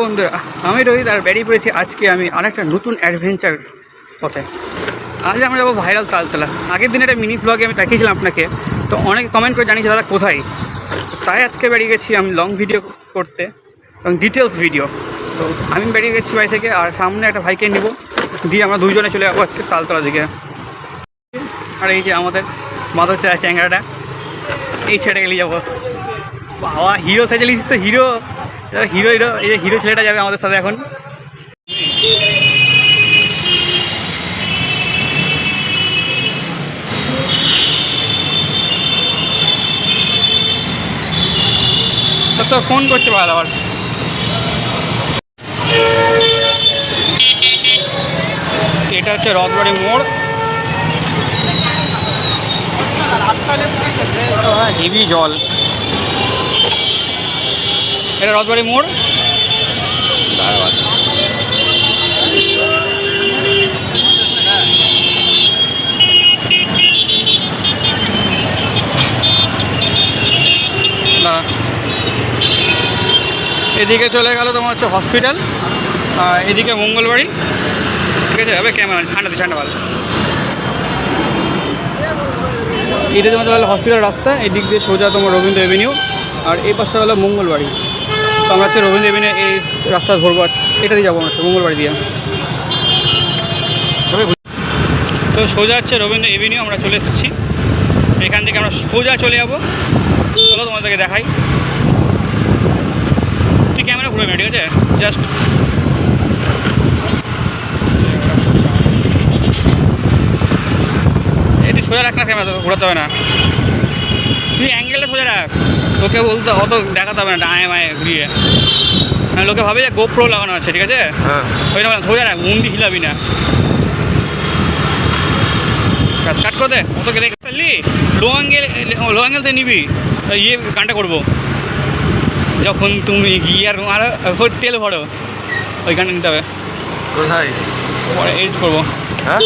বন্ধুরা আমি রোহিত আর বেরিয়ে পড়েছি আজকে আমি আরেকটা নতুন অ্যাডভেঞ্চার পথে। আজ আমরা যাব ভাইরাল তালতলা। আগের দিন একটা মিনি ব্লগে আমি দেখিয়েছিলাম আপনাকে, তো অনেকে কমেন্ট করে জানিয়েছে, দাদা, কোথায়? তাই আজকে বেরিয়ে গেছি আমি লং ভিডিও করতে এবং ডিটেলস ভিডিও তো আমি বেরিয়ে গেছি বাড়ি থেকে আর সামনে একটা ভাইকে নিব, দিয়ে আমরা দুজনে চলে যাব আজকে তালতলা দিকে। আর এই যে আমাদের মাদর চা চ্যাংরাটা, এই ছেড়ে গেলে যাব। বাবা হিরো সাইজে তো হিরো হিরো হিরো এই যে হিরো ছেলেটা যাবে আমাদের সাথে এখন। তা ফোন করছে ভালো আবার এটা হচ্ছে রথবাড়ি মোড়। হেভি জল। এটা রথবাড়ি মোড়। দাঁড়া। এদিকে চলে গেল তোমার হচ্ছে হসপিটাল এদিকে মঙ্গলবাড়ি। ঠিক আছে হবে ক্যামেরা ঠান্ডা দিয়ে ঠান্ডা ভালো এটা তোমার হসপিটাল রাস্তা এদিক দিয়ে সোজা তোমার রবীন্দ্র এভিনিউ আর এই পাশটা হলো মঙ্গলবাড়ি। আমরা হচ্ছে রবীন্দ্র এভিনিউ এই রাস্তা ধরবো এটা দিয়ে যাব আমরা হচ্ছে মঙ্গলবাড়ি দিয়ে তো সোজা হচ্ছে রবীন্দ্র এভিনিউ, আমরা চলে এসেছি। এখান থেকে আমরা সোজা চলে যাব। চলো তোমাদেরকে দেখাই। তুই ক্যামেরা ঘুরে ঠিক আছে? জাস্ট এটি সোজা রাখ না ক্যামেরা, ঘোরাতে হবে না। তুই অ্যাঙ্গেলটা সোজা রাখ। তোকে বলতে অত দেখাতে হবে না ডায়ে মায়ে ঘুরিয়ে। হ্যাঁ লোকে ভাবে যে গোপ্রো লাগানো আছে ঠিক আছে? হ্যাঁ। ওই না সোজা রাখ মুন্ডি হিলাবি না। কাজ কাট করে দে অত গেলে পারলি? লো অ্যাঙ্গেল লো অ্যাঙ্গেলতে নিবি তা ইয়ে গানটা করব। যখন তুমি গিয়ার এরপর তেল ভরো ওই গানটা নিতে হবে। কোথায়? পরে এডিট করব। হ্যাঁ?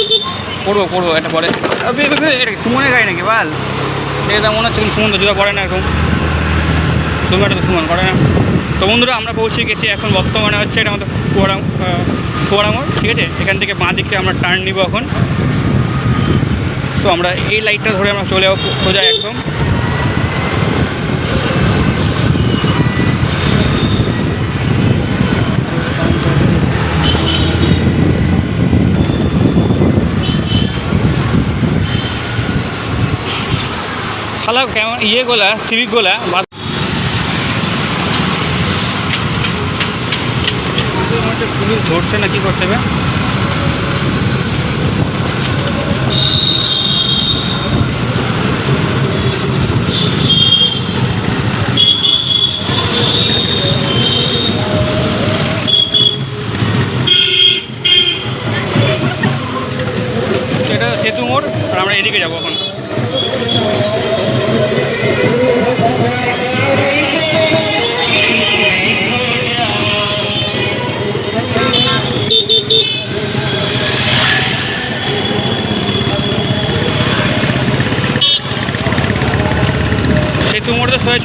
করব করব এটা পরে। সুমনের গাড়ি নাকি বাল? এটা মনে হচ্ছে সুমন তো জুড়ে পড়ে না এরকম। তো সুমন করে না। তো বন্ধুরা, আমরা পৌঁছে গেছি এখন বর্তমানে হচ্ছে এটা আমাদের কুয়ারাম কুয়ারামোড় ঠিক আছে? এখান থেকে বাঁ দিকে আমরা টার্ন নিব এখন। তো আমরা এই লাইটটা ধরে আমরা চলে সোজা একদম। শালা কেমন ইয়েগুলা সিভিকগুলা বাদ পুলিশ ধরছে না কি করছে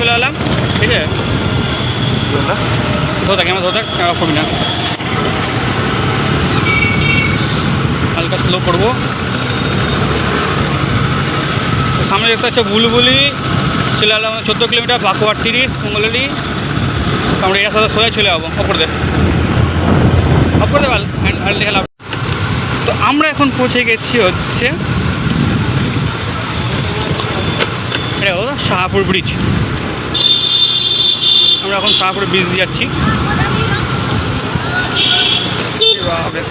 চলে এলাম। ঠিক আছে ধো থাক আমার ধো থাক ক্যামেরা করবি না। হালকা স্লো করব। সামনে দেখতে হচ্ছে বুলবুলি চলে এলাম চোদ্দ কিলোমিটার বাঁকুড়া তিরিশ মঙ্গলি তো আমরা এর সাথে সোজা চলে যাব অপর দে অপর দে ভালো তো আমরা এখন পৌঁছে গেছি হচ্ছে এটা হলো শাহাপুর ব্রিজ আমরা এখন শাহাপুর ব্রিজ দিয়ে যাচ্ছি।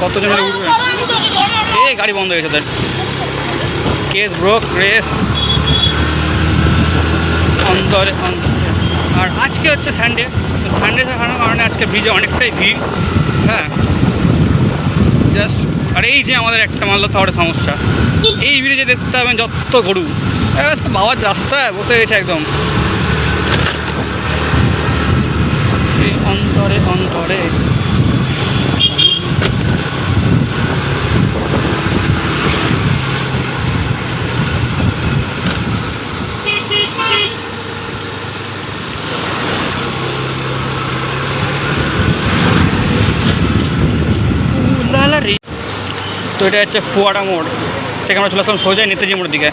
কতজন উঠবে? এই গাড়ি বন্ধ হয়ে গেছে কেস ব্রোক রেস অন্তরে আর আজকে হচ্ছে সানডে তো সানডে থাকার কারণে আজকে ব্রিজে অনেকটাই ভিড়। হ্যাঁ। জাস্ট আর এই যে আমাদের একটা মালদা শহরের সমস্যা। এই ব্রিজে দেখতে পাবেন যত গরু। বাবার রাস্তায় বসে গেছে একদম। অন্তরে অন্তরে। তো এটা হচ্ছে ফোয়ারা মোড়। থেকে আমরা চলে আসলাম সোজা নেতাজি মোড়ের দিকে।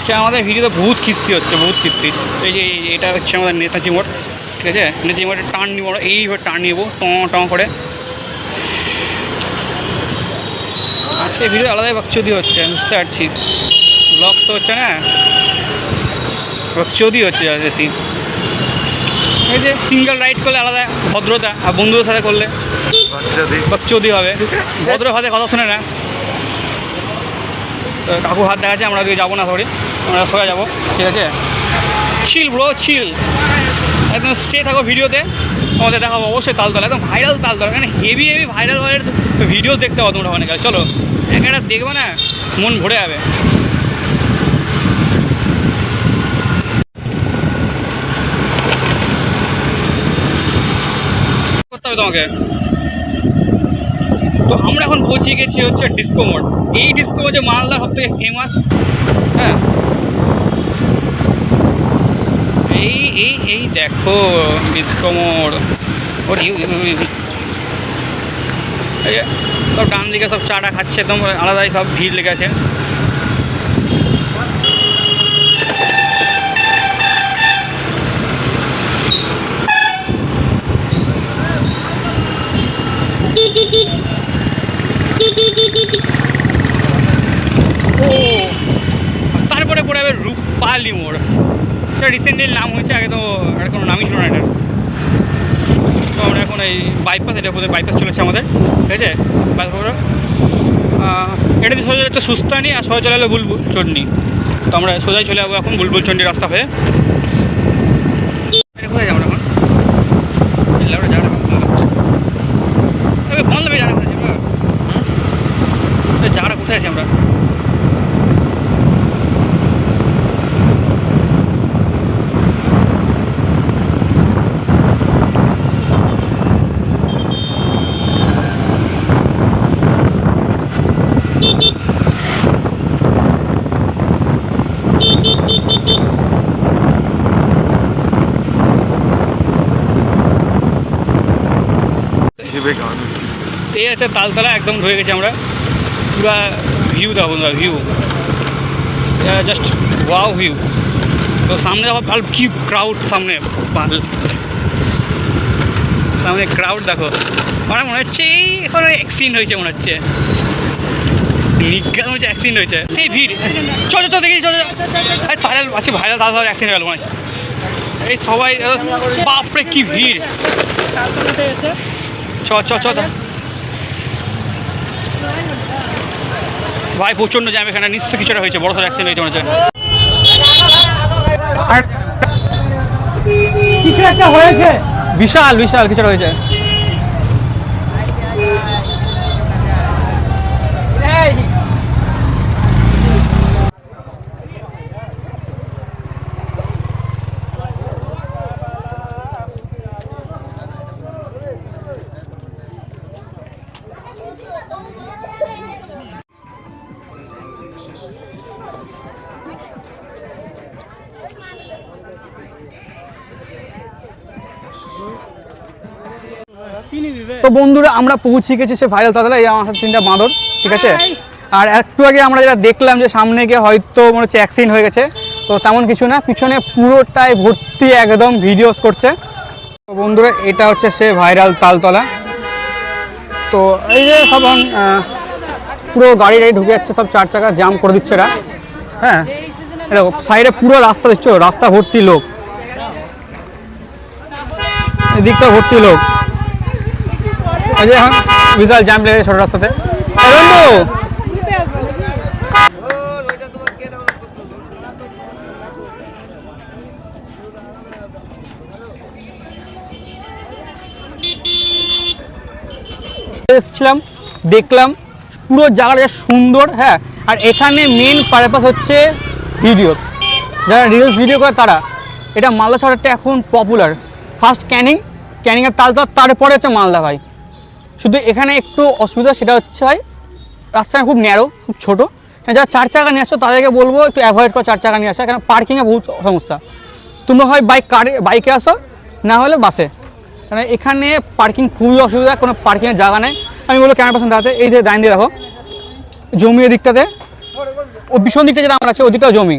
আজকে আমাদের ভিডিওতে বহুত কিস্তি হচ্ছে বহুত কিস্তি এই যে এটা হচ্ছে আমাদের নেতাজি মোড় ঠিক আছে? নেতাজি মোড়ে টার্ন নিব এইভাবে টার্ন নিব ট ট করে। আজকে ভিডিও আলাদাই বাকচুদি হচ্ছে বুঝতে পারছি। ব্লগ তো হচ্ছে না? বাকচুদি হচ্ছে এই যে সিঙ্গেল রাইড করলে আলাদা ভদ্রতা আর বন্ধুদের সাথে করলে বাকচুদি। হবে। ভদ্র হাতে কথা শুনে না। তো কাকু হাত দেখাচ্ছে আমরা ওদিকে যাব না সরি আমরা সোজা যাব, ঠিক আছে? চিল ব্রো চিল একদম স্টে থাকো ভিডিওতে, তোমাদের দেখাবো অবশ্যই তালতলা, একদম ভাইরাল তালতলা এখানে heavy heavy viral viral video দেখতে পাবো তোমরা গেলে। চলো এক একটা দেখবে না, মন ভরে যাবে। তোমাকে। তো আমরা এখন পৌঁছে গেছি হচ্ছে ডিস্কো মোড় এই ডিস্কো যে মালদা সব থেকে ফেমাস হ্যাঁ? এই এই দেখো যে, সব ডান দিকে সব চাটা খাচ্ছে, একদম আলাদাই সব ভিড় লেগে আছে ও, তারপরে পড়ে যাবে রূপালি মোড়। এটা রিসেন্টলি নাম হয়েছে, আগে তো আর কোনো নামই ছিল না এটা তো আমরা এখন এই বাইপাস এটা বোধহয় বাইপাস চলেছে আমাদের, ঠিক আছে? বাইপাস এটা দিয়ে সোজা যাচ্ছে সুস্তানি আর সোজা চলে গেলো বুলবুল চন্ডী তো আমরা সোজাই চলে যাব এখন বুলবুল চন্ডী রাস্তা হয়ে এটা কোথায় যাব এখন এলাকা যাব ভালো লাগবে যারা কোথায় যাব জায়গাটা কোথায় আছি আমরা আছে তালতলা, একদম ঢুকে গেছি আমরা। পুরা ভিউ দেখো বন্ধুরা ভিউ জাস্ট ওয়াও ভিউ তো সামনে দেখো ভালো কি ক্রাউড সামনে পাল সামনে ক্রাউড দেখো। আমার মনে হচ্ছে এই এখন অ্যাক্সিডেন্ট হয়েছে, মনে হচ্ছে। নিজ্ঞা মনে হচ্ছে অ্যাক্সিডেন্ট হয়েছে। সেই ভিড়। চলো চলো, দেখি, চলো ভাইরাল আছে ভাইরাল তাহলে অ্যাক্সিডেন্ট হয়ে গেল মনে এই সবাই বাপরে, কি ভিড়। চ চ চ। ভাই প্রচণ্ড জ্যাম এখানে নিশ্চয় কিছুটা হয়েছে বড় সড়ো অ্যাক্সিডেন্ট হয়েছে মনে হচ্ছে। আর কিছু একটা হয়েছে। বিশাল বিশাল কিছুটা হয়েছে। বন্ধুরা আমরা পৌঁছে গেছি সে ভাইরাল তাতলা এই আমার তিনটা বাঁদর ঠিক আছে? আর একটু আগে আমরা যেটা দেখলাম যে সামনে গিয়ে হয়তো মনে হচ্ছে অ্যাক্সিডেন্ট হয়ে গেছে তো তেমন কিছু না পিছনে পুরোটাই ভর্তি একদম ভিডিওস করছে। তো বন্ধুরা এটা হচ্ছে সে ভাইরাল তালতলা। তো এই যে সব পুরো গাড়ি গাড়ি ঢুকে যাচ্ছে সব চার চাকা জাম করে দিচ্ছে এরা। হ্যাঁ? দেখো সাইডে পুরো রাস্তা দেখছ রাস্তা ভর্তি লোক। এদিকটা ভর্তি লোক। যে এখন বিশাল জ্যাম লেগেছে ছোট রাস্তাতে। বন্ধু এসেছিলাম, দেখলাম, পুরো জায়গাটা সুন্দর হ্যাঁ আর এখানে মেন পারপাস হচ্ছে ভিডিওস যারা রিলস ভিডিও করে তারা। এটা মালদা শহরটা এখন পপুলার ফার্স্ট ক্যানিং ক্যানিংয়ের তালতা তারপরে হচ্ছে মালদা ভাই। শুধু এখানে একটু অসুবিধা সেটা হচ্ছে হয়, রাস্তাটা খুব ন্যারো খুব ছোটো। যারা চার চাকা নিয়ে আসছো তাদেরকে বলব একটু অ্যাভয়েড করো চার চাকা নিয়ে আসা কারণ পার্কিংয়ে বহুত সমস্যা। তোমরা হয় বাইক কারে বাইকে আসো, না হলে বাসে কারণ এখানে পার্কিং খুবই অসুবিধা, কোনো পার্কিংয়ের জায়গা নেই। আমি বলব ক্যামেরা পার্সেন্ট দাঁড়াতে, এই যে দাঁড়িয়ে দিয়ে দেখো, জমি এদিকটাতে, ও ভীষণ দিকটা যেটা আমার আছে, ওদিকটা জমি।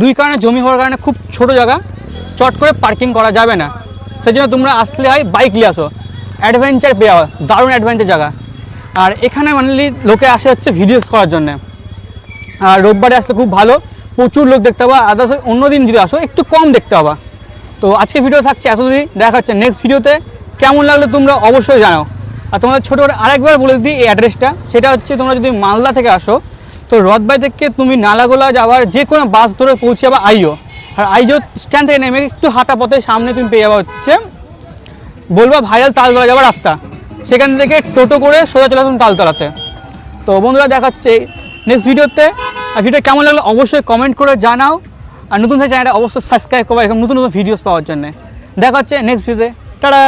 দুই কারণে জমি হওয়ার কারণে খুব ছোট জায়গা, চট করে পার্কিং করা যাবে না। সেই জন্য তোমরা আসলে হয় বাইক নিয়ে আসো। অ্যাডভেঞ্চার পেয়ে দারুণ অ্যাডভেঞ্চার জায়গা। আর এখানে মানলি লোকে আসে হচ্ছে ভিডিওস করার জন্য। আর রোববারে আসলে খুব ভালো, প্রচুর লোক দেখতে পাবা। আদার্স অন্য দিন যদি আসো, একটু কম দেখতে পাবা। তো আজকে ভিডিও থাকছে এতদিন দেখা হচ্ছে নেক্সট ভিডিওতে কেমন লাগল তোমরা অবশ্যই জানাও। আর তোমাদের ছোটো আরেকবার বলে দিই এই অ্যাড্রেসটা সেটা হচ্ছে তোমরা যদি মালদা থেকে আসো, তো রথবাই থেকে তুমি নালাগোলা যাওয়ার যে কোনো বাস ধরে পৌঁছে যাবে আইও। আর আইও স্ট্যান্ড থেকে নেমে একটু হাঁটা পথে সামনে তুমি পেয়ে যাওয়া হচ্ছে বলবা ভাইরাল তালতলা যাওয়ার রাস্তা। সেখান থেকে টোটো করে সোজা চলে আসুন তালতলাতে। তো বন্ধুরা দেখাচ্ছে নেক্সট ভিডিওতে। আর ভিডিও কেমন লাগল অবশ্যই কমেন্ট করে জানাও। আর নতুন চ্যানেলটা অবশ্যই সাবস্ক্রাইব করব, এরকম নতুন নতুন ভিডিওস পাওয়ার জন্য। দেখা হচ্ছে নেক্সট ভিডিওতে টাটা!